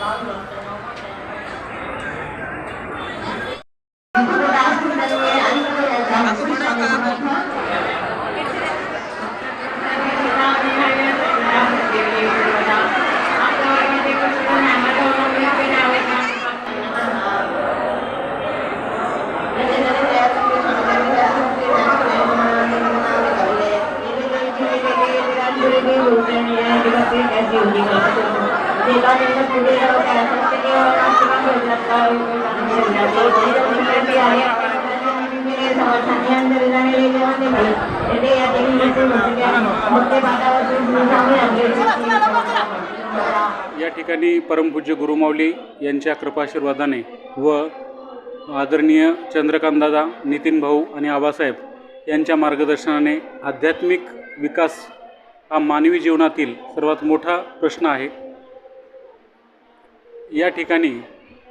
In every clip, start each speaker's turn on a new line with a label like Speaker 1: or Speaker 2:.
Speaker 1: Ganga. या ठिकाणी परमपूज्य गुरुमाऊली यांच्या कृपाशीर्वादाने व आदरणीय चंद्रकांतदादा नितीन भाऊ आणि आबासाहेब यांच्या मार्गदर्शनाने आध्यात्मिक विकास हा मानवी जीवनातील सर्वात मोठा प्रश्न आहे. या ठिकाणी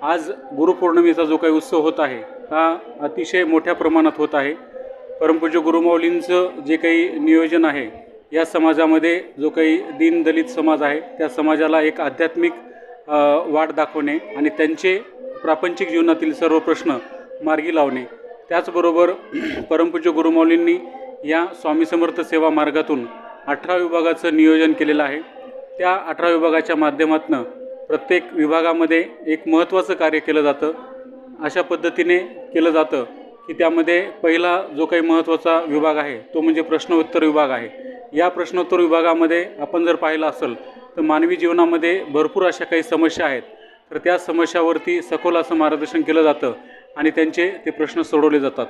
Speaker 1: आज गुरुपौर्णिमेचा जो काही उत्सव होत आहे हा अतिशय मोठ्या प्रमाणात होत आहे. परमपूज्य गुरुमाऊलींचं जे काही नियोजन आहे या समाजामध्ये जो काही दीनदलित समाज आहे त्या समाजाला एक आध्यात्मिक वाट दाखवणे आणि त्यांचे प्रापंचिक जीवनातील सर्व प्रश्न मार्गी लावणे त्याचबरोबर परमपूज्य गुरुमाऊलींनी या स्वामी समर्थ सेवा मार्गातून अठरा विभागाचं नियोजन केलेलं आहे. त्या अठरा विभागाच्या माध्यमातून प्रत्येक विभागामध्ये एक महत्त्वाचं कार्य केलं जातं. अशा पद्धतीने केलं जातं की त्यामध्ये पहिला जो काही महत्त्वाचा विभाग आहे तो म्हणजे प्रश्नोत्तर विभाग आहे. या प्रश्नोत्तर विभागामध्ये आपण जर पाहिलं असेल तर मानवी जीवनामध्ये भरपूर अशा काही समस्या आहेत. तर त्या समस्यावरती सखोल असं मार्गदर्शन केलं जातं आणि त्यांचे ते प्रश्न सोडवले जातात.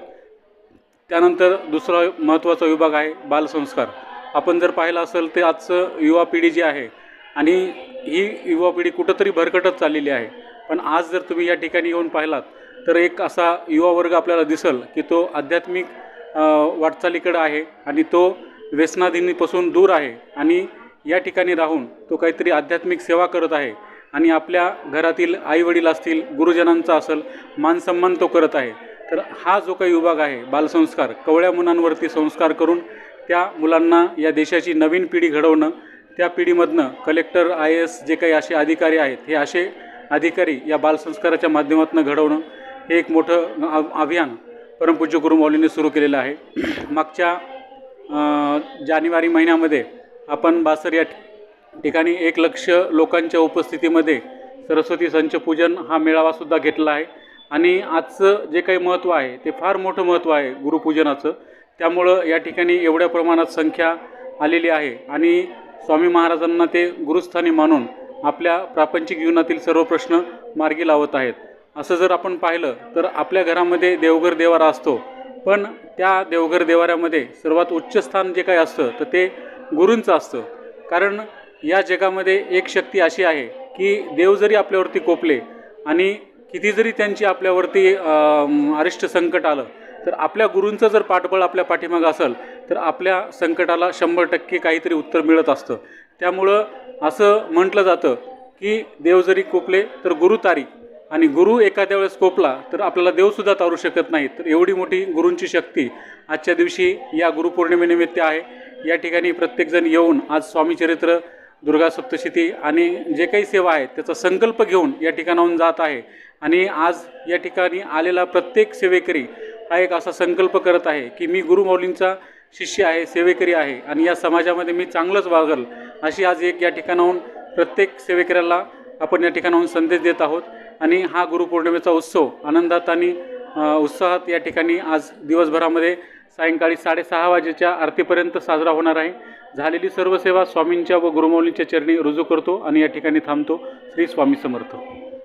Speaker 1: त्यानंतर दुसरा महत्त्वाचा विभाग आहे बालसंस्कार. आपण जर पाहिलं असेल तर आजचं युवा पिढी जी आहे आणि ही युवा पिढी कुठंतरी भरकटत चाललेली आहे. पण आज जर तुम्ही या ठिकाणी येऊन पाहिलात तर एक असा युवा वर्ग आपल्याला दिसल की तो आध्यात्मिक वाटचालीकडं आहे आणि तो व्यसनाधीनीपासून दूर आहे आणि या ठिकाणी राहून तो काहीतरी आध्यात्मिक सेवा करत आहे आणि आपल्या घरातील आईवडील असतील गुरुजनांचा असेल मानसन्मान तो करत आहे. तर हा जो काही विभाग आहे बालसंस्कार कवळ्या मुलांवरती संस्कार करून त्या मुलांना या देशाची नवीन पिढी घडवणं त्या पिढीमधनं कलेक्टर आय एस जे काही असे अधिकारी आहेत हे असे अधिकारी या बालसंस्काराच्या माध्यमातून घडवणं हे एक मोठं अभियान परमपूज्य गुरुमौलींनी सुरू केलेलं आहे. मागच्या जानेवारी महिन्यामध्ये आपण बासर या ठिकाणी एक लक्ष लोकांच्या उपस्थितीमध्ये सरस्वती संचपूजन हा मेळावासुद्धा घेतला आहे. आणि आजचं जे काही महत्त्व आहे ते फार मोठं महत्त्व आहे गुरुपूजनाचं. त्यामुळं या ठिकाणी एवढ्या प्रमाणात संख्या आलेली आहे. आणि स्वामी महाराजांना ते गुरुस्थानी मानून आपल्या प्रापंचिक जीवनातील सर्व प्रश्न मार्गी लावत आहेत. असं जर आपण पाहिलं तर आपल्या घरामध्ये देवघर देवारा असतो. पण त्या देवघर देवाऱ्यामध्ये सर्वात उच्च स्थान जे काही असतं तर ते गुरूंचं असतं. कारण या जगामध्ये एक शक्ती अशी आहे की देव जरी आपल्यावरती कोपले आणि किती जरी त्यांची आपल्यावरती अरिष्ट संकट आलं तर आपल्या गुरूंचं जर पाठबळ आपल्या पाठीमागं असेल तर आपल्या संकटाला शंभर टक्के काहीतरी उत्तर मिळत असतं. त्यामुळं असं म्हटलं जातं की देव जरी कोपले तर गुरु तारी. आणि गुरु एखाद्या वेळेस कोपला तर आपल्याला देवसुद्धा तारू शकत नाही तर एवढी मोठी गुरूंची शक्ती आजच्या दिवशी या गुरुपौर्णिमेनिमित्त आहे. या ठिकाणी प्रत्येकजण येऊन आज स्वामीचरित्र दुर्गा सप्तशती आणि जे काही सेवा आहेत त्याचा संकल्प घेऊन या ठिकाणाहून जात आहे. आणि आज या ठिकाणी आलेला प्रत्येक सेवेकरी हा एक असा संकल्प करत आहे की मी गुरुमौलींचा शिष्य आहे सेवेकरी आहे आणि या समाजामध्ये मी चांगलंच वागल अशी आज एक या ठिकाणाहून प्रत्येक सेवेकऱ्याला आपण या ठिकाणाहून संदेश देत आहोत. आणि हा गुरुपौर्णिमेचा उत्सव आनंदात आणि उत्साहात या ठिकाणी आज दिवसभरामध्ये सायंकाळी साडेसहा वाजेच्या आरतीपर्यंत साजरा होणार आहे. झालेली सर्व सेवा स्वामींच्या व गुरुमौलींच्या चरणी रुजू करतो आणि या ठिकाणी थांबतो. श्री स्वामी समर्थ.